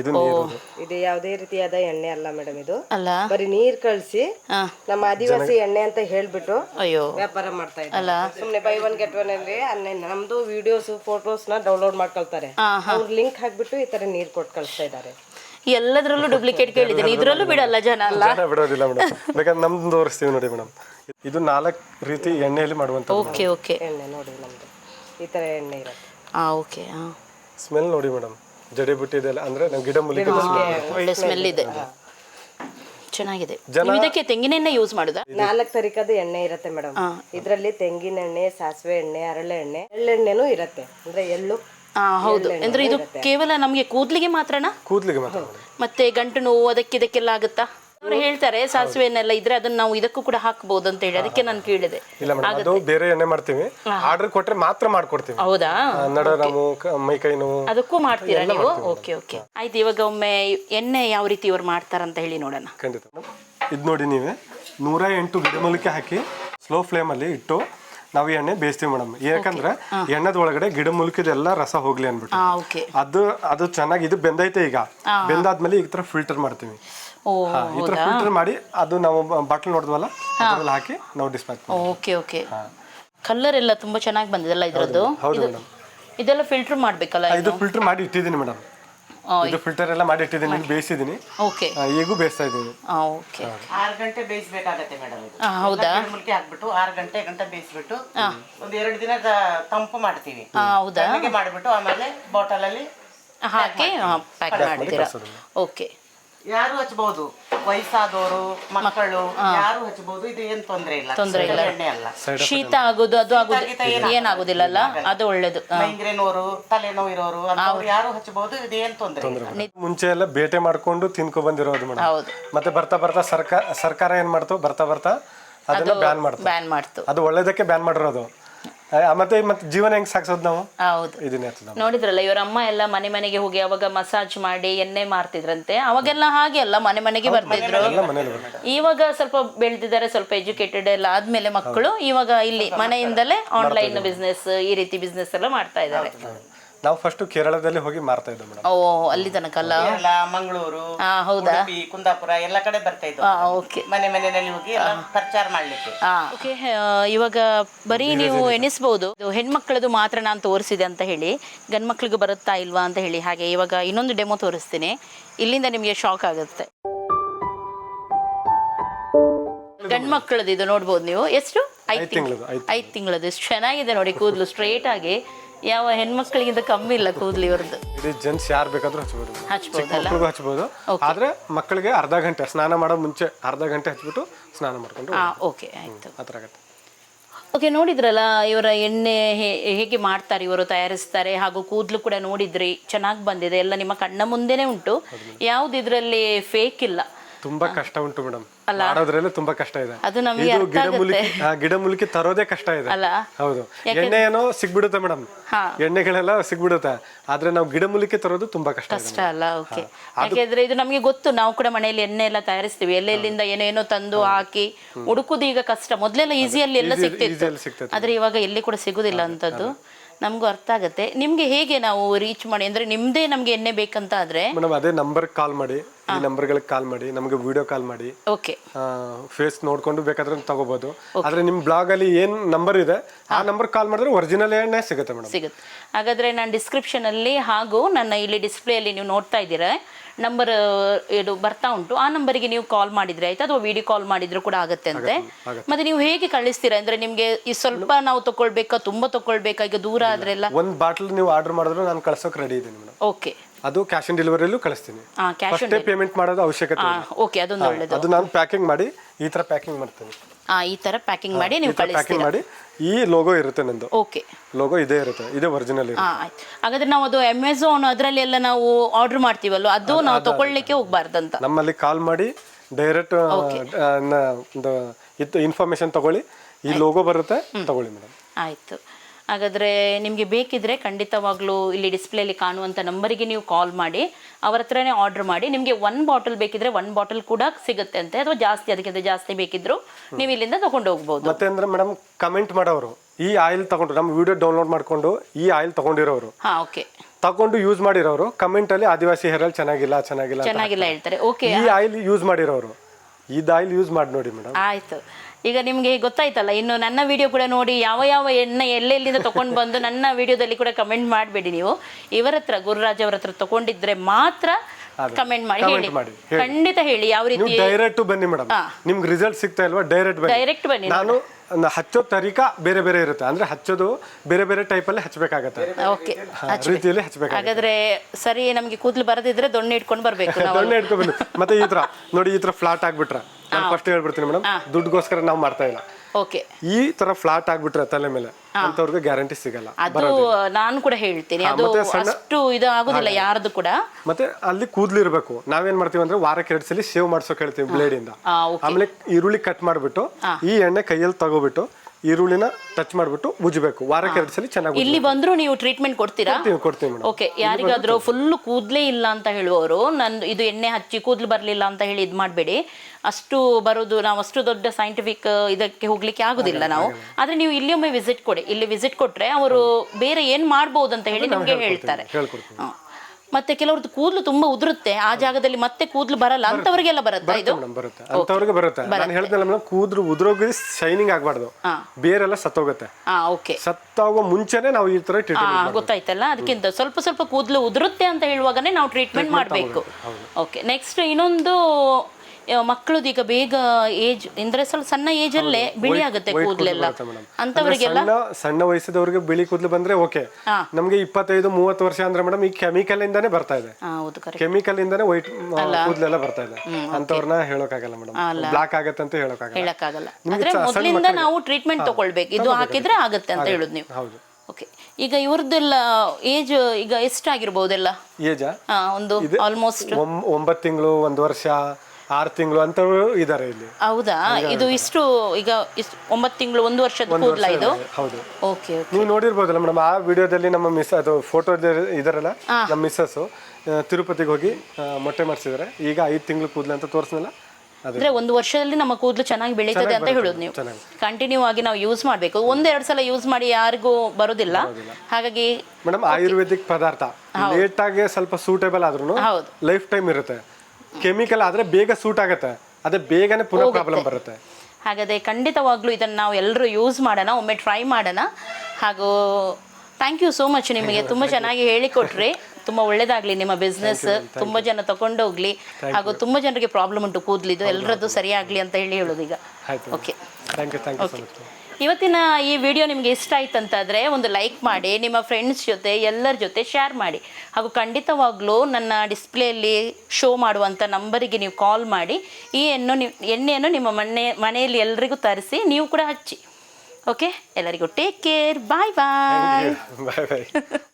ಇದು ನೀರು ಇದು. ಯಾವುದೇ ರೀತಿಯಾದ ಎಣ್ಣೆ ಅಲ್ಲ ಮೇಡಮ್ ಇದು. ಅಲ್ಲ? ಬರೀ ನೀರ್ ಕಳ್ಸಿ ಹಾ. ನಮ್ಮ ಆದಿವಾಸಿ ಎಣ್ಣೆ ಅಂತ ಹೇಳ್ಬಿಟ್ಟು ಅಯ್ಯೋ. ವ್ಯಾಪಾರ ಮಾಡ್ತಾ ಇದ್ದಾರೆ. ಅಲ್ಲ? ಸುಮ್ನೆ ಬೈ ಒನ್ ಗೆಟ್ ಒನ್ ಅಲ್ಲಿ ಅನ್ನ ನಮ್ದು ವಿಡಿಯೋಸ್ ಫೋಟೋಸ್ನ ಡೌನ್ಲೋಡ್ ಮಾಡ್ಕೊಳ್ತಾರೆ. ಹಾ, ಅವ್ರ ಲಿಂಕ್ ಹಾಕ್ಬಿಟ್ಟು ಈ ತರ ನೀರ್ ಕೊಟ್ಟು ಕಳಿಸ್ತಾ ಇದ್ದಾರೆ. ಎಲ್ಲದರಲ್ಲೂ ಡೂಪ್ಲಿಕೇಟ್ ಕೇಳಿದ್ದೀನಿ. ಇದ್ರಲ್ಲೂ ಬಿಡಲ್ಲ ಜನ ಅಲ್ಲ? ಜನ ಬಿಡೋದಿಲ್ಲ ಮೇಡಮ್ ಬೇಕಾದ್ರೆ ನಮ್ದು ತೋರಿಸ್ತೀವಿ ನೋಡಿ ಮೇಡಮ್ ಇದು ನಾಲ್ಕು ರೀತಿ ಎಣ್ಣೆಯಲ್ಲಿ ಮಾಡುವಂತ ಓಕೆ ಓಕೆ. ಎಣ್ಣೆ ನೋಡಿ ನಮ್ದು. ಈ ತರ ಎಣ್ಣೆ ಇರುತ್ತೆ. ಹಾ ಓಕೆ ಹಾ. ಸ್ಮೆಲ್ ನೋಡಿ ಮೇಡಮ್ ಜಡಿ ಬುಟ್ಟಿ ಅಂದ್ರೆ ನಾವು ಗಿಡ ಮೂಲಿಕೆ ಒಳ್ಳೆ ಸ್ಮೆಲ್ ಇದೆ. ಚೆನ್ನಾಗಿದೆ. ನೀವು ಇದಕ್ಕೆ ತೆಂಗಿನ ಎಣ್ಣೆ ಯೂಸ್ ಮಾಡುದ? ನಾಲ್ಕು ತರಿಕದ ಎಣ್ಣೆ ಇರುತ್ತೆ ಮೇಡಮ್ ಇದ್ರಲ್ಲಿ ತೆಂಗಿನ ಎಣ್ಣೆ ಸಾಸಿವೆ ಎಣ್ಣೆ ಹರಳೆ ಎಣ್ಣೆ ಎಳ್ಳೆಣ್ಣೆನೂ ಇರುತ್ತೆ. ಅಂದ್ರೆ ಎಳ್ಳು ಹಾ ಹೌದು. ಅಂದ್ರೆ ಇದು ಕೇವಲ ನಮಗೆ ಕೂದ್ಲಿಗೆ ಮಾತ್ರನಾ? ಕೂದಲಿಗೆ ಮಾತ್ರ. ಮತ್ತೆ ಗಂಟು ನೋವು ಅದಕ್ಕೆ ಇದಕ್ಕೆಲ್ಲ ಆಗುತ್ತಾ? ಅವ್ರು ಹೇಳ್ತಾರೆ ಸಾಸಿವೆನೆಲ್ಲ ಇದ್ರೆ ಅದನ್ನ ನಾವು ಇದಕ್ಕೂ ಕೂಡ ಹಾಕಬಹುದು ಅಂತ ಹೇಳಿ. ಅದಕ್ಕೆ ನಾನು ಕೇಳಿದೆ. ಇಲ್ಲ ಮೇಡಮ್ ಅದು ಬೇರೆ ಎಣ್ಣೆ ಮಾಡ್ತೀವಿ. ಆರ್ಡರ್ ಕೊಟ್ರೆ ಮಾತ್ರ ಮಾಡ್ಕೊಡ್ತೀವಿ. ಹೌದಾ? ನಡ ನೋವು ಮೈ ಕೈ ನೋವು ಅದಕ್ಕೂ ಮಾಡ್ತೀರಾ ನೀವು? ಓಕೆ ಓಕೆ ಆಯ್ತು ಇವಾಗ ಒಮ್ಮೆ ಎಣ್ಣೆ ಯಾವ ರೀತಿ ಇವ್ರು ಮಾಡ್ತಾರಂತ ಹೇಳಿ ನೋಡೋಣ. ಖಂಡಿತ ಇದು ನೋಡಿ ನೀವೇ ನೂರ ಎಂಟು ಗಿಡಮೂಲಿಕೆ ಹಾಕಿ ಸ್ಲೋ ಫ್ಲೇಮಲ್ಲಿ ಇಟ್ಟು ನಾವು ಎಣ್ಣೆ ಬೇಯಿಸ್ತೀವಿ ಮೇಡಮ್. ಯಾಕಂದ್ರೆ ಎಣ್ಣೆದ ಒಳಗಡೆ ಎಲ್ಲಾ ರಸ ಹೋಗ್ಲಿ ಅನ್ಬಿಟ್ಟು ಅದು ಅದು ಚೆನ್ನಾಗಿ ಇದು ಬೆಂದೈತೆ ಈಗ. ಬೆಂದಾದ್ಮೇಲೆ ಈ ತರ ಫಿಲ್ಟರ್ ಮಾಡ್ತೀವಿ. ಈ ತರ ಫಿಲ್ಟರ್ ಮಾಡಿ ಅದು ನಾವು ಬಾಟಲ್ ನೋಡಿದ್ವಲ್ಲ ಅದ್ರಲ್ಲಿ ಹಾಕಿ ನಾವು ಡಿಸ್ಪ್ಯಾಚ್ ಓಕೆ ಓಕೆ ಕಲರ್ ಎಲ್ಲ ತುಂಬಾ ಚೆನ್ನಾಗಿ ಬಂದಿದೆಲ್ಲ ಇದ್ರದ್ದು? ಹೌದು ಮೇಡಮ್. ಇದೆಲ್ಲ ಫಿಲ್ಟರ್ ಮಾಡ್ಬೇಕಲ್ಲ ಇದು ಫಿಲ್ಟರ್ ಮಾಡಿ ಇಟ್ಟಿದ್ದೀನಿ ಮೇಡಮ್. ಇದು ಫಿಲ್ಟರ್ ಎಲ್ಲ ಮಾಡಿ ಇಟ್ಟಿದ್ದೀನಿ ಬೇಯಿಸಿದ್ದೀನಿ. ಓಕೆ ಈಗೂ ಬೇಯಿಸ್ತಾ ಇದ್ದೀನಿ. ಓಕೆ ಆರು ಗಂಟೆ ಬೇಯಿಸ್ಬೇಕಾಗತ್ತೆ ಮೇಡಮ್ ಇದು. ಹೌದಾ? ಮುಲ್ಕಿ ಹಾಕ್ಬಿಟ್ಟು ಆರು ಗಂಟೆ ಗಂಟೆ ಬೇಯಿಸ್ಬಿಟ್ಟು ಒಂದು ಎರಡು ದಿನ ತಂಪು ಮಾಡ್ತೀವಿ. ಹೌದಾ? ಹಾಗೆ ಮಾಡಿಬಿಟ್ಟು ಆಮೇಲೆ ಬಾಟಲ್ ಅಲ್ಲಿ ಹಾಕಿ ಪ್ಯಾಕ್ ಮಾಡ್ತೀರಾ? ಓಕೆ ಯಾರು ಹಚ್ಚಬಹುದು ವಯಸ್ಸಾದವರು ಮಕ್ಕಳು ಯಾರು ಹಚ್ಚಬಹುದು ಇದು ಏನ್ ತೊಂದ್ರೆ ಇಲ್ಲ. ತೊಂದ್ರೆ ಇಲ್ಲ. ಎಣ್ಣೆ ಅಲ್ಲ. ಶೀತ ಆಗೋದು ಅದು ಆಗೋದು ಏನಾಗೋದಿಲ್ಲಲ್ಲ? ಅದು ಒಳ್ಳೇದು. ಆ, ತಲೆನೋವಿರೋರು ತಲೆನೋವು ಇರೋರು ಯಾರು ಹಚ್ಚಬಹುದು ಇದು ಏನ್ ತೊಂದ್ರೆ ಇಲ್ಲ. ಮುಂಚೆ ಎಲ್ಲ ಬೇಟೆ ಮಾಡ್ಕೊಂಡು ತಿನ್ಕೊ ಬಂದಿರೋದು ಮೇಡಮ್. ಹೌದು. ಮತ್ತೆ ಬರ್ತಾ ಬರ್ತಾ ಸರ್ಕಾರ ಸರ್ಕಾರ ಏನ್ ಮಾಡ್ತು? ಬರ್ತಾ ಬರ್ತಾ ಅದನ್ನ ಬ್ಯಾನ್ ಮಾಡ್ತು. ಬ್ಯಾನ್ ಮಾಡ್ತು. ಅದು ಒಳ್ಳೇದಕ್ಕೆ ಬ್ಯಾನ್ ಮಾಡಿರೋದು. ಮತ್ತೆ ಮತ್ತೆ ಜೀವನ ಹೆಂಗ್ ಸಾಗಿಸೋದು ನಾವು? ಹೌದು. ಇದನ್ನೇ ಆಗ್ತದೆ. ನೋಡಿದ್ರಲ್ಲ ಇವರ ಅಮ್ಮ ಎಲ್ಲ ಮನೆ ಮನೆಗೆ ಹೋಗಿ ಅವಾಗ ಮಸಾಜ್ ಮಾಡಿ ಎಣ್ಣೆ ಮಾರ್ತಿದ್ರಂತೆ. ಅವಾಗೆಲ್ಲ ಹಾಗೆ ಅಲ್ಲ ಮನೆ ಮನೆಗೆ ಬರ್ತಿದ್ರು. ಇವಾಗ ಸ್ವಲ್ಪ ಬೆಳೆದಿದ್ದಾರೆ ಸ್ವಲ್ಪ ಎಜುಕೇಟೆಡ್ ಎಲ್ಲ ಆದ್ಮೇಲೆ ಮಕ್ಕಳು ಇವಾಗ ಇಲ್ಲಿ ಮನೆಯಿಂದಲೇ ಆನ್ಲೈನ್ ಬಿಸ್ನೆಸ್ ಈ ರೀತಿ ಬಿಸ್ನೆಸ್ ಎಲ್ಲ ಮಾಡ್ತಾ ಇದ್ದಾರೆ. ನಾವು ಫಸ್ಟ್ ಕೇರಳದಲ್ಲಿ ಹೋಗಿ ಮಾರ್ತಾ ಇದ್ದೋ ಮೇಡಮ್. ಓ ಅಲ್ಲಿ ತನಕ ಅಲ್ಲ? ಕೇರಳ ಮಂಗಳೂರು ಹಾ ಹೌದಾ? ಉಡುಪಿ ಕುಂದಾಪುರ ಎಲ್ಲ ಕಡೆ ಬರ್ತಾ ಇದ್ವು ಹಾ ಓಕೆ. ಮನೆ ಮನೆಯಲ್ಲಿ ಹೋಗಿ ಎಲ್ಲ ಪ್ರಚಾರ ಮಾಡ್ಲಿಕ್ಕೆ. ಓಕೆ ಇವಾಗ ಬರೀ ನೀವು ಎಣಿಸ್ಬೋದು. ಇದು ಹೆಣ್ಮಕ್ಳದು ಮಾತ್ರ ನಾನು ತೋರಿಸಿದೆ ಅಂತ ಹೇಳಿ ಗಂಡ್ ಮಕ್ಳಿಗೂ ಬರುತ್ತಾ ಇಲ್ವಾ ಅಂತ ಹೇಳಿ ಹಾಗೆ ಇವಾಗ ಇನ್ನೊಂದು ಡೆಮೋ ತೋರಿಸ್ತೀನಿ. ಇಲ್ಲಿಂದ ನಿಮಗೆ ಶಾಕ್ ಆಗುತ್ತೆ. ಗಂಡ್ ಮಕ್ಕಳದ್ದು ಇದು ನೋಡ್ಬೋದು ನೀವು. ಎಷ್ಟು? ಐದು ತಿಂಗಳದು ಐದ್ ತಿಂಗಳದ್ದು ಎಷ್ಟು ಚೆನ್ನಾಗಿದೆ ನೋಡಿ ಕೂದಲು ಸ್ಟ್ರೇಟ್ ಆಗಿ. ಯಾವ ಹೆಣ್ಮಕ್ಳಿಗಿಂತ ಕಮ್ಮಿ ಇಲ್ಲ ಕೂದಲು ಇವ್ರದ್ದು. ಇಡೀ ಜೆಂಟ್ಸ್ ಯಾರು ಬೇಕಾದ್ರೂ ಹಚ್ಬೋದು. ಹಚ್ಬೋದಲ್ಲ ಮಕ್ಳಿಗೂ ಹಚ್ಬೋದು. ಆದ್ರೆ ಮಕ್ಕಳಿಗೆ ಅರ್ಧ ಗಂಟೆ ಸ್ನಾನ ಮಾಡೋ ಮುಂಚೆ ಅರ್ಧ ಗಂಟೆ ಹಚ್ಬಿಟ್ಟು ಸ್ನಾನ ಮಾಡ್ಕೊಂಡು ಹಾಂ ಓಕೆ ಆಯ್ತು. ಆ ಥರ ಆಗತ್ತೆ. ಓಕೆ ನೋಡಿದ್ರಲ್ಲ ಇವರ ಎಣ್ಣೆ ಹೇ- ಹೇಗೆ ಮಾಡ್ತಾರೆ ಇವರು ತಯಾರಿಸ್ತಾರೆ ಹಾಗೂ ಕೂದಲು ಕೂಡ ನೋಡಿದ್ರಿ ಚೆನ್ನಾಗಿ ಬಂದಿದೆ ಎಲ್ಲ ನಿಮ್ಮ ಕಣ್ಣ ಮುಂದೆನೆ ಉಂಟು. ಯಾವ್ದು ಇದರಲ್ಲಿ ಫೇಕ್ ಇಲ್ಲ. ತುಂಬಾ ಕಷ್ಟ ಉಂಟು ಮೇಡಮ್. ಮಾಡೋದ್ರಲ್ಲೇ ತುಂಬಾ ಕಷ್ಟ ಇದೆ. ಅದು ನಮಗೆ ಇದು ಅರ್ಥ ಗಿಡಮೂಲಿಕೆ ತರೋದೇ ಕಷ್ಟ ಇದೆ. ಅಲ್ಲ. ಹೌದು. ಎಣ್ಣೆ ಏನೋ ಸಿಗ್ಬಿಡುತ್ತೆ ಮೇಡಮ್. ಹಾ. ಎಣ್ಣೆಗಳೆಲ್ಲ ಸಿಗ್ಬಿಡುತ್ತೆ. ಆದ್ರೆ ನಾವು ಗಿಡಮೂಲಿಕೆ ತರೋದು ತುಂಬಾ ಕಷ್ಟ ಇದೆ ಕಷ್ಟ ಅಲ್ಲ ಓಕೆ. ಯಾಕೆಂದ್ರೆ ಇದು ನಮಗೆ ಗೊತ್ತು. ನಾವು ಕೂಡ ಮನೆಯಲ್ಲಿ ಎಣ್ಣೆ ಎಲ್ಲ ತಯಾರಿಸ್ತೀವಿ. ಎಲ್ಲೆಲ್ಲಿಂದ ಏನೇನೋ ತಂದು ಹಾಕಿ ಹುಡುಕುದು ಈಗ ಕಷ್ಟ. ಮೊದ್ಲೆಲ್ಲ ಈಸಿಯಲ್ಲಿ ಎಲ್ಲ easy ಸಿಗ್ತಿತ್ತು. ಅಲ್ಲಿ. ಆದ್ರೆ ಇವಾಗ ಎಲ್ಲಿ ಕೂಡ ಸಿಗುದಿಲ್ಲ ಅಂತದ್ದು ನಮಗೂ ಅರ್ಥ ಆಗುತ್ತೆ. ನಿಮ್ಗೆ ಹೇಗೆ ನಾವು ರೀಚ್ ಮಾಡಿ? ಅಂದ್ರೆ ನಿಮ್ದೇ ನಮ್ಗೆ ಎಣ್ಣೆ ಬೇಕಂತ ಆದ್ರೆ ಮೇಡಮ್ ಅದೇ ನಂಬರ್ ಕಾಲ್ ಮಾಡಿ. ಈ ನಂಬರ್ಗಳಿಗೆ ಕಾಲ್ ಮಾಡಿ ನಮಗೆ ವಿಡಿಯೋ ಕಾಲ್ ಮಾಡಿ. ಓಕೆ ಫೇಸ್ ನೋಡ್ಕೊಂಡು ಬೇಕಾದ್ರೆ ತಗೋಬಹುದು ಆದ್ರೆ ನಿಮ್ ಬ್ಲಾಗ್ ಅಲ್ಲಿ ಏನ್ ನಂಬರ್ ಇದೆ ಆ ನಂಬರ್ ಕಾಲ್ ಮಾಡಿದ್ರೆ ಒರಿಜಿನಲ್ ಎಣ್ಣೆ ಸಿಗುತ್ತೆ ಮೇಡಮ್ ಸಿಗುತ್ತೆ. ಹಾಗಾದ್ರೆ ನಾನು ಡಿಸ್ಕ್ರಿಪ್ಷನ್ ಅಲ್ಲಿ ಹಾಗೂ ನನ್ನ ಇಲ್ಲಿ ಡಿಸ್ಪ್ಲೇ ಅಲ್ಲಿ ನೀವು ನೋಡ್ತಾ ಇದ್ದೀರಾ ನಂಬರ್ ಇದು ಬರ್ತಾ ಉಂಟು. ಆ ನಂಬರಿಗೆ ನೀವು ಕಾಲ್ ಮಾಡಿದ್ರೆ ಆಯ್ತಾ? ಅಥವಾ ವಿಡಿಯೋ ಕಾಲ್ ಮಾಡಿದ್ರು ಕೂಡ ಆಗತ್ತೆ ಅಂತೆ? ಮತ್ತೆ ನೀವು ಹೇಗೆ ಕಳಿಸ್ತೀರಾ? ಅಂದ್ರೆ ನಿಮ್ಗೆ ಈ ಸ್ವಲ್ಪ ನಾವು ತಕೊಳ್ಬೇಕಾ ತುಂಬಾ ತಗೊಳ್ಬೇಕಾ? ಈಗ ದೂರ ಆದ್ರೆಲ್ಲ ಒಂದ್ ಬಾಟಲ್ ನೀವು ಆರ್ಡರ್ ಮಾಡಿದ್ರೆ ನಾನು ಕಳ್ಸೋಕೆ ರೆಡಿ ಇದ್ದೀನಿ ಮೇಡಮ್ ಓಕೆ ಅದು ಕ್ಯಾಶ್ ಆನ್ ಡೆಲಿವರಿಯಲ್ಲೂ ಕಳಿಸ್ತೀನಿ. ಫಸ್ಟೇ ಪೇಮೆಂಟ್ ಮಾಡೋದು ಅವಶ್ಯಕತೆ ಇಲ್ಲ. ಓಕೆ ಅದೊಂದು ಒಳ್ಳೇದು. ಅದು ನಾನು ಪ್ಯಾಕಿಂಗ್ ಮಾಡಿ ಈ ತರ ಪ್ಯಾಕಿಂಗ್ ಮಾಡ್ತೀನಿ. ಆ ಈ ತರ ಪ್ಯಾಕಿಂಗ್ ಮಾಡಿ ನೀವು ಪ್ಯಾಕಿಂಗ್ ಮಾಡಿ ಈ ಲೋಗೋ ಇರುತ್ತೆ ನಂದು. ಓಕೆ ಲೋಗೋ ಇದೇ ಇರುತ್ತೆ ಇದೇ ಒರಿಜಿನಲ್ ಇರುತ್ತೆ. ಹಾ ಆಯ್ತು. ಹಾಗಾದ್ರೆ ನಾವು ಅದು ಅಮೆಝಾನ್ ಅದರಲ್ಲಿ ಎಲ್ಲ ನಾವು ಆರ್ಡರ್ ಮಾಡ್ತೀವಲ್ಲ ಅದು ನಾವು ತಗೊಳ್ಳಿಕ್ಕೆ ಹೋಗ್ಬಾರ್ದಂತ. ನಮ್ಮಲ್ಲಿ ಕಾಲ್ ಮಾಡಿ ಡೈರೆಕ್ಟ್ ಒಂದು ಇನ್ಫರ್ಮೇಷನ್ ಇನ್ಫಾರ್ಮೇಶನ್ ತಗೊಳ್ಳಿ. ಈ ಲೋಗೋ ಬರುತ್ತೆ ತಗೊಳ್ಳಿ ಮೇಡಮ್ ಆಯಿತು. ಹಾಗಾದರೆ ನಿಮಗೆ ಬೇಕಿದ್ರೆ ಖಂಡಿತವಾಗ್ಲೂ ಇಲ್ಲಿ ಡಿಸ್ಪ್ಲೇಲಿ ಕಾಣುವಂಥ ನಂಬರಿಗೆ ನೀವು ಕಾಲ್ ಮಾಡಿ ಅವ್ರ ಹತ್ರನೇ ಆರ್ಡರ್ ಮಾಡಿ ನಿಮಗೆ ಒನ್ ಬಾಟಲ್ ಬೇಕಿದ್ರೆ ಒನ್ ಬಾಟಲ್ ಕೂಡ ಸಿಗುತ್ತೆ ಅಂತೆ ಅಥವಾ ಜಾಸ್ತಿ ಅದಕ್ಕಿಂತ ಜಾಸ್ತಿ ಬೇಕಿದ್ರು ನೀವು ಇಲ್ಲಿಂದ ತಗೊಂಡು ಹೋಗ್ಬೋದು. ಮತ್ತೆ ಅಂದ್ರೆ ಮೇಡಮ್ ಕಮೆಂಟ್ ಮಾಡೋರು ಈ ಆಯಿಲ್ ತಗೊಂಡು ನಮ್ಮ ವಿಡಿಯೋ ಡೌನ್ಲೋಡ್ ಮಾಡ್ಕೊಂಡು ಈ ಆಯಿಲ್ ತಗೊಂಡಿರೋರು ಹಾ ಓಕೆ ತಗೊಂಡು ಯೂಸ್ ಮಾಡಿರೋರು ಕಮೆಂಟ್ ಅಲ್ಲಿ ಆದಿವಾಸಿ ಹೇರ್ ಆಯಿಲ್ ಚೆನ್ನಾಗಿಲ್ಲ ಚೆನ್ನಾಗಿಲ್ಲ ಅಂತ ಚೆನ್ನಾಗಿಲ್ಲ ಹೇಳ್ತಾರೆ ಓಕೆ ಈ ಆಯಿಲ್ ಯೂಸ್ ಮಾಡಿರೋರು ಈ ಆಯಿಲ್ ಯೂಸ್ ಮಾಡಿ ನೋಡಿ ಮೇಡಮ್ ಆಯ್ತು. ಈಗ ನಿಮಗೆ ಗೊತ್ತಾಯ್ತಲ್ಲ ಇನ್ನು ನನ್ನ ವಿಡಿಯೋ ಕೂಡ ನೋಡಿ ಯಾವ ಯಾವ ಎಣ್ಣೆ ಎಲ್ಲೆಲ್ಲಿಂದ ತಕೊಂಡು ಬಂದು ನನ್ನ ವಿಡಿಯೋದಲ್ಲಿ ಕೂಡ ಕಮೆಂಟ್ ಮಾಡಬೇಡಿ ನೀವು. ಇವರ ಹತ್ರ ಗುರುರಾಜ್ ಅವರ ಹತ್ರ ತಗೊಂಡಿದ್ರೆ ಮಾತ್ರ ಕಮೆಂಟ್ ಮಾಡಿ ಹೇಳಿ. ಖಂಡಿತ ಹೇಳಿ ಯಾವ ರೀತಿ ಡೈರೆಕ್ಟ್ ಬನ್ನಿ ಮೇಡಮ್ ನಿಮ್ಗೆ ರಿಸಲ್ಟ್ ಸಿಗ್ತಾ ಇಲ್ವಾ ಡೈರೆಕ್ಟ್ ಬನ್ನಿ. ಡೈರೆಕ್ಟ್ ಬನ್ನಿ ನಾನು. ಹಚ್ಚೋ ತರೀಕ ಬೇರೆ ಬೇರೆ ಇರುತ್ತೆ. ಅಂದ್ರೆ ಹಚ್ಚೋದು ಬೇರೆ ಬೇರೆ ಟೈಪ್ ಅಲ್ಲಿ ಹಚ್ಚಬೇಕಾಗತ್ತೆ ಓಕೆ ರೀತಿಯಲ್ಲಿ ಹಚ್ಚಬೇಕಾಗುತ್ತೆ ಹಾಗಾದ್ರೆ ಸರಿ ನಮ್ಗೆ ಕೂದಲು ಬರದಿದ್ರೆ ದೊಣ್ಣೆ ಇಟ್ಕೊಂಡು ಬರ್ಬೇಕು ನಾವು. ದೊಣ್ಣೆ ಇಟ್ಕೊ ಬನ್ನಿ ಮತ್ತೆ ಈ ತರ ನೋಡಿ ಈ ತರ ಫ್ಲಾಟ್ ಆಗ್ಬಿಟ್ರೆ. ನಾನು ಫಸ್ಟ್ ಹೇಳ್ಬಿಡ್ತೀನಿ ಮೇಡಮ್ ದುಡ್ಡುಗೋಸ್ಕರ ನಾವು ಮಾಡ್ತಾ ಇಲ್ಲ. ಓಕೆ ಈ ತರ ಫ್ಲಾಟ್ ಆಗ್ಬಿಟ್ರೆ ತಲೆ ಮೇಲೆ ಅಂತವ್ರಿಗೆ ಗ್ಯಾರಂಟಿ ಸಿಗಲ್ಲ ಅದು ನಾನು ಕೂಡ ಹೇಳ್ತೀನಿ. ಅದು ಅಷ್ಟು ಇದು ಆಗೋದಿಲ್ಲ ಯಾರ್ದು ಕೂಡ. ಮತ್ತೆ ಅಲ್ಲಿ ಕೂದ್ಲಿರ್ಬೇಕು ನಾವೇನ್ ಮಾಡ್ತೀವಿ ಅಂದ್ರೆ ವಾರಕ್ಕೆ ಎರಡು ಸಲ ಶೇವ್ ಮಾಡ್ಸೋಕೆ ಹೇಳ್ತೀವಿ ಬ್ಲೇಡ್ ಇಂದ. ಆಮೇಲೆ ಈರುಳ್ಳಿ ಕಟ್ ಮಾಡ್ಬಿಟ್ಟು ಈ ಎಣ್ಣೆ ಕೈಯಲ್ಲಿ ತಗೋಬಿಟ್ಟು ಈರುಳ್ಳಿನ ಟಚ್ ಮಾಡ್ಬಿಟ್ಟು ಉಜ್ಬೇಕು. ವಾರಕ್ಕೆ ಎರಡು ಸಲ ಚೆನ್ನಾಗಿ ಇಲ್ಲಿ ಬಂದ್ರು ನೀವು ಟ್ರೀಟ್ಮೆಂಟ್ ಕೊಡ್ತೀರಾ? ಕೊಡ್ತೀವಿ ಮೇಡಮ್. ಓಕೆ ಯಾರಿಗಾದ್ರೂ ಫುಲ್ ಕೂದಲೇ ಇಲ್ಲ ಅಂತ ಹೇಳುವವರು ನಂದು ಇದು ಎಣ್ಣೆ ಹಚ್ಚಿ ಕೂದಲು ಬರಲಿಲ್ಲ ಅಂತ ಹೇಳಿ ಇದು ಮಾಡಬೇಡಿ. ಅಷ್ಟು ಬರೋದು ನಾವು ಅಷ್ಟು ದೊಡ್ಡ ಸೈಂಟಿಫಿಕ್ ಇದಕ್ಕೆ ಹೋಗ್ಲಿಕ್ಕೆ ಆಗುದಿಲ್ಲ ನಾವು. ಆದ್ರೆ ನೀವು ಇಲ್ಲಿ ಒಮ್ಮೆ ವಿಸಿಟ್ ಕೊಡಿ. ಇಲ್ಲಿ ವಿಸಿಟ್ ಕೊಟ್ರೆ ಅವರು ಬೇರೆ ಏನ್ ಮಾಡ್ಬೋದು ಅಂತ ಹೇಳಿ ನಿಮಗೆ ಹೇಳ್ತಾರೆ. ಮತ್ತೆ ಕೆಲವ್ರದ್ದು ಕೂದಲು ತುಂಬಾ ಉದುರುತ್ತೆ. ಆ ಜಾಗದಲ್ಲಿ ಮತ್ತೆ ಕೂದಲು ಬರಲ್ಲ. ಅಂತವರಿಗೆಲ್ಲ ಬರುತ್ತಾ ಇದು? ಮೇಡಮ್ ಬರುತ್ತೆ. ಅಂತವ್ರಿಗೆ ಬರುತ್ತೆ. ನಾನು ಹೇಳ್ದಲ್ಲ ಮೇಡಮ್ ಕೂದ್ರು ಉದ್ರೋಗಿ ಶೈನಿಂಗ್ ಆಗಬಾರ್ದು. ಬೇರೆಲ್ಲ ಸತ್ತೋಗುತ್ತೆ. ಹಾ ಓಕೆ ಸತ್ತೋಗೋ ಮುಂಚೆನೆ ನಾವು ಈ ತರ ಆ, ಟ್ರೀಟ್ಮೆಂಟ್ ಗೊತ್ತಾಯ್ತಲ್ಲ? ಅದಕ್ಕಿಂತ ಸ್ವಲ್ಪ ಸ್ವಲ್ಪ ಕೂದಲು ಉದುರುತ್ತೆ ಅಂತ ಹೇಳುವಾಗನೇ ನಾವು ಟ್ರೀಟ್ಮೆಂಟ್ ಮಾಡಬೇಕು. ಓಕೆ ನೆಕ್ಸ್ಟ್ ಇನ್ನೊಂದು ಮಕ್ಕಳದ್ದು ಈಗ ಬೇಗ ಏಜ್ ಅಂದ್ರೆ ಸ್ವಲ್ಪ ಸಣ್ಣ ಏಜ್ ಅಲ್ಲೇ ಬಿಳಿ ಆಗುತ್ತೆ ಕೂದಲೆಲ್ಲ. ಅಂತವರಿಗೆಲ್ಲ ಸಣ್ಣ ವಯಸ್ಸದವ್ರಿಗೆ ಬಿಳಿ ಕೂದಲು ಬಂದ್ರೆ ಓಕೆ. ನಮ್ಗೆ ಇಪ್ಪತ್ತೈದು ಮೂವತ್ತು ವರ್ಷ ಅಂದ್ರೆ ಮೇಡಮ್ ಈ ಕೆಮಿಕಲ್ ಇಂದಾನೆ ಬರ್ತಾ ಇದೆ. ಹಾ, ಹೌದು ಕರೆಕ್ಟ್ ಕೆಮಿಕಲ್ ಇಂದಾನೆ ವೈಟ್ ಕೂದಲೆಲ್ಲ ಬರ್ತಾ ಇದೆ. ಅಂತವ್ರನ್ನ ಹೇಳೋಕಾಗಲ್ಲ ಮೇಡಮ್. ಬ್ಲಾಕ್ ಆಗತ್ತೆ ಅಂತ ಹೇಳೋಕಾಗಲ್ಲ ಅಂದ್ರೆ ಮೊದಲಿಂದ ನಾವು ಟ್ರೀಟ್ಮೆಂಟ್ ತಗೊಳ್ಬೇಕು. ಇದು ಹಾಕಿದ್ರೆ ಆಗುತ್ತೆ ಅಂತ ಹೇಳುದು ನೀವು. ಹೌದು. ಓಕೆ ಈಗ ಇವ್ರದ್ದೆಲ್ಲ ಏಜ್ ಈಗ ಎಷ್ಟಾಗಿರ್ಬೋದೆಲ್ಲ? ಏಜಾ ಆ? ಒಂದು ಆಲ್ಮೋಸ್ಟ್ ಒಂಬತ್ತು ತಿಂಗಳು ಒಂದು ವರ್ಷ ಆರು ತಿಂಗಳು ಅಂತವ್ರು ಇದಾರೆ ಇಲ್ಲಿ. ಹೌದಾ? ಇದು ಇಷ್ಟು ಈಗ ಇಷ್ಟು ಒಂಬತ್ತು ತಿಂಗಳು ಒಂದು ವರ್ಷದ ಕೂದಲ ಇದು? ಹೌದು. ಓಕೆ ನೀವು ನೋಡಿರ್ಬೋದಲ್ಲ ಮೇಡಮ್ ಆ ವಿಡಿಯೋದಲ್ಲಿ ನಮ್ಮ ಮಿಸ್ ಅದು ಫೋಟೋ ಇದಾರಲ್ಲ ನಮ್ಮ ಮಿಸ್ಸಸ್ ತಿರುಪತಿಗೆ ಹೋಗಿ ಆ, ಮೊಟ್ಟೆ ಮಾಡಿಸಿದ್ರೆ. ಈಗ ಐದು ತಿಂಗಳು ಕೂದಲು ಅಂತ ತೋರಿಸ್ನಲ್ಲ ಅದು. ಅಂದ್ರೆ ಒಂದು ವರ್ಷದಲ್ಲಿ ನಮ್ಮ ಕೂದಲು ಚೆನ್ನಾಗಿ ಬೆಳೀತದೆ ಅಂತ ಹೇಳೋದು ನೀವು. ಚೆನ್ನಾಗಿ. ಕಂಟಿನ್ಯೂ ಆಗಿ ನಾವು ಯೂಸ್ ಮಾಡಬೇಕು. ಒಂದೆರಡು ಸಲ ಯೂಸ್ ಮಾಡಿ ಯಾರಿಗೂ ಬರೋದಿಲ್ಲ. ಹಾಗಾಗಿ ಮೇಡಮ್ ಆಯುರ್ವೇದಿಕ್ ಪದಾರ್ಥ ಲೇಟ್ ಆಗಿ ಸ್ವಲ್ಪ ಸೂಟೇಬಲ್ ಆದ್ರೂ ಹೌದು. ಲೈಫ್ ಟೈಮ್ ಇರುತ್ತೆ. ಕೆಮಿಕಲ್ ಆದ್ರೆ ಬೇಗ ಸೂಟ್ ಆಗುತ್ತೆ. ಅದೇ ಬೇಗನೆ ಪುನಃ ಪ್ರಾಬ್ಲಮ್ ಬರುತ್ತೆ. ಹಾಗಾದ್ರೆ ಖಂಡಿತವಾಗ್ಲೂ ಇದನ್ನು ನಾವು ಎಲ್ಲರೂ ಯೂಸ್ ಮಾಡೋಣ ಒಮ್ಮೆ ಟ್ರೈ ಮಾಡೋಣ. ಹಾಗೂ ಥ್ಯಾಂಕ್ ಯು ಸೋ ಮಚ್ ನಿಮಗೆ. ತುಂಬ ಚೆನ್ನಾಗಿ ಹೇಳಿಕೊಟ್ರಿ. ತುಂಬ ಒಳ್ಳೇದಾಗಲಿ ನಿಮ್ಮ ಬಿಸ್ನೆಸ್ ತುಂಬ ಜನ ತಗೊಂಡೋಗ್ಲಿ. ಹಾಗೂ ತುಂಬ ಜನರಿಗೆ ಪ್ರಾಬ್ಲಮ್ ಉಂಟು ಕೂದಲಿದ್ದು. ಎಲ್ಲರದ್ದು ಸರಿಯಾಗಲಿ ಅಂತ ಹೇಳಿ ಹೇಳೋದು ಈಗ ಆಯ್ತು ಓಕೆ ಇವತ್ತಿನ ಈ ವಿಡಿಯೋ ನಿಮಗೆ ಇಷ್ಟ ಆಯ್ತು ಅಂತಾದರೆ ಒಂದು ಲೈಕ್ ಮಾಡಿ, ನಿಮ್ಮ ಫ್ರೆಂಡ್ಸ್ ಜೊತೆ, ಎಲ್ಲರ ಜೊತೆ ಶೇರ್ ಮಾಡಿ. ಹಾಗೂ ಖಂಡಿತವಾಗ್ಲೂ ನನ್ನ ಡಿಸ್ಪ್ಲೇಯಲ್ಲಿ ಶೋ ಮಾಡುವಂಥ ನಂಬರಿಗೆ ನೀವು ಕಾಲ್ ಮಾಡಿ, ಈ ಎಣ್ಣು ನೀವು ಎಣ್ಣೆಯನ್ನು ನಿಮ್ಮ ಮನೆ, ಮನೆಯಲ್ಲಿ ಎಲ್ಲರಿಗೂ ತರಿಸಿ ನೀವು ಕೂಡ ಹಚ್ಚಿ. ಓಕೆ ಎಲ್ಲರಿಗೂ ಟೇಕ್ ಕೇರ್ ಬಾಯ್ ಬಾಯ್ ಬಾಯ್ ಬಾಯ್